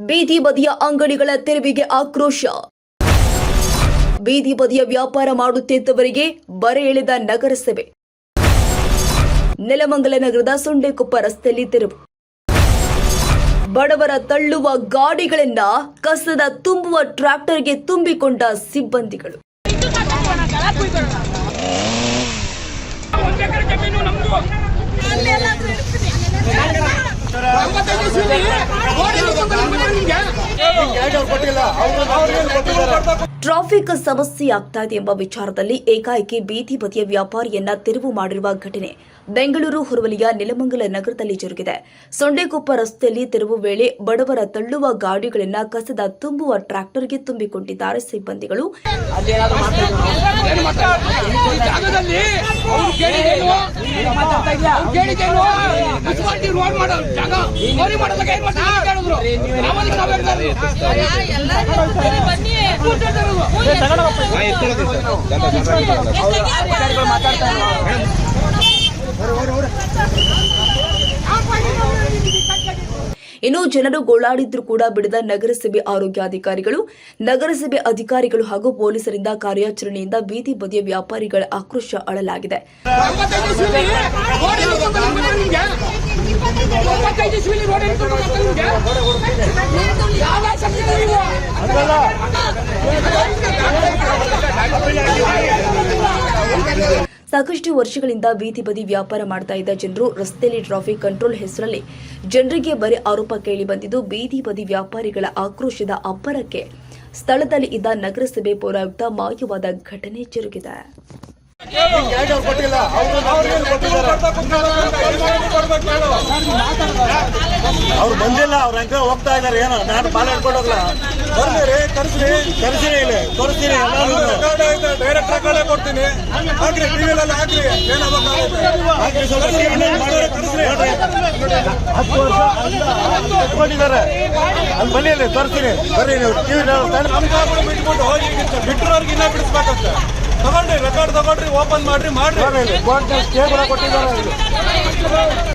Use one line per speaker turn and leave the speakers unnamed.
ಬೀದಿ ಬದಿಯ ಅಂಗಡಿಗಳ ತೆರವಿಗೆ ಆಕ್ರೋಶ. ಬೀದಿ ಬದಿಯ ವ್ಯಾಪಾರ ಮಾಡುತ್ತಿದ್ದವರಿಗೆ ಬರೆ ಎಳೆದ ನಗರಸಭೆ. ನೆಲಮಂಗಲ ನಗರದ ಸೊಂಡೆಕೊಪ್ಪ ರಸ್ತೆಯಲ್ಲಿ ತೆರವು. ಬಡವರ ತಳ್ಳುವ ಗಾಡಿಗಳನ್ನ ಕಸದ ತುಂಬುವ ಟ್ರ್ಯಾಕ್ಟರ್ಗೆ ತುಂಬಿಕೊಂಡ ಸಿಬ್ಬಂದಿಗಳು. ಟ್ರಾಫಿಕ್ ಸಮಸ್ಯೆ ಆಗ್ತಾ ಇದೆ ಎಂಬ ವಿಚಾರದಲ್ಲಿ ಏಕಾಏಕಿ ಬೀದಿ ಬದಿಯ ವ್ಯಾಪಾರಿಯನ್ನ ತೆರವು ಮಾಡಿರುವ ಘಟನೆ. ಬೆಂಗಳೂರು ಹೊರವಲಿಯ ನೆಲಮಂಗಲ ನಗರದಲ್ಲಿ ಜರುಗಿದೆ. ಸೊಂಡೆಕೊಪ್ಪ ರಸ್ತೆಯಲ್ಲಿ ತೆರವು ವೇಳೆ ಬಡವರ ತಳ್ಳುವ ಗಾಡಿಗಳನ್ನ ಕಸದ ತುಂಬುವ ಟ್ರ್ಯಾಕ್ಟರ್ಗೆ ತುಂಬಿಕೊಂಡಿದ್ದಾರೆ ಸಿಬ್ಬಂದಿಗಳು. ಇನ್ನು ಜನರು ಗೋಳಾಡಿದ್ರು ಕೂಡ ಬಿಡದ ನಗರಸಭೆ ಆರೋಗ್ಯಾಧಿಕಾರಿಗಳು, ನಗರಸಭೆ ಅಧಿಕಾರಿಗಳು ಹಾಗೂ ಪೊಲೀಸರಿಂದ ಕಾರ್ಯಾಚರಣೆಯಿಂದ ಬೀದಿ ಬದಿಯ ವ್ಯಾಪಾರಿಗಳ ಆಕ್ರೋಶ ಅಳಲಾಗಿದೆ. ಸಾಕಷ್ಟು ವರ್ಷಗಳಿಂದ ಬೀದಿ ಬದಿ ವ್ಯಾಪಾರ ಮಾಡ್ತಾ ಇದ್ದ ಜನರು ರಸ್ತೆಯಲ್ಲಿ ಟ್ರಾಫಿಕ್ ಕಂಟ್ರೋಲ್ ಹೆಸರಲ್ಲಿ ಜನರಿಗೆ ಬರೀ ಆರೋಪ ಕೇಳಿ ಬಂದಿದ್ದು, ಬೀದಿ ಬದಿ ವ್ಯಾಪಾರಿಗಳ ಆಕ್ರೋಶದ ಅಬ್ಬರಕ್ಕೆ ಸ್ಥಳದಲ್ಲಿ ಇದ್ದ ನಗರಸಭೆ ಪೌರಾಯುಕ್ತ ಮಾಯವಾದ ಘಟನೆ ಜರುಗಿದೆ.
ಅವ್ರು ಬಂದಿಲ್ಲ, ಅವ್ರ ಹೆಂಗ ಹೋಗ್ತಾ ಇದಾರೆ, ಏನೋ, ನಾನು ಪಾಲ ಹಿಡ್ಕೊಂಡೋಗ್ಲ
ಬರ್ಲಿ ಕರ್ಸ್ರಿ,
ಕರ್ಸಿರಿ ಇಲ್ಲಿ ತೋರಿಸ್ತೀನಿ
ಡೈರೆಕ್ಟ್ ಕೊಡ್ತೀನಿ ಹಾಕ್ರಿ ಹಾಕ್ರಿ
ಅಲ್ಲಿ ಬನ್ನಿ ಇಲ್ಲಿ, ತೋರಿಸ್ತೀನಿ. ಬರ್ರಿ ನೀವು ಟಿವಿ
ಬಿಟ್ಬಿಟ್ಟು ಹೋಗಿ ಅವ್ರಿಗೆ ಇನ್ನ ಬಿಡಿಸ್ಬೇಕಂತೆ. ತಗೊಳ್ರಿ ರೆಕಾರ್ಡ್ ತಗೊಂಡ್ರಿ ಓಪನ್ ಮಾಡ್ರಿ ಮಾಡ್ರಿ.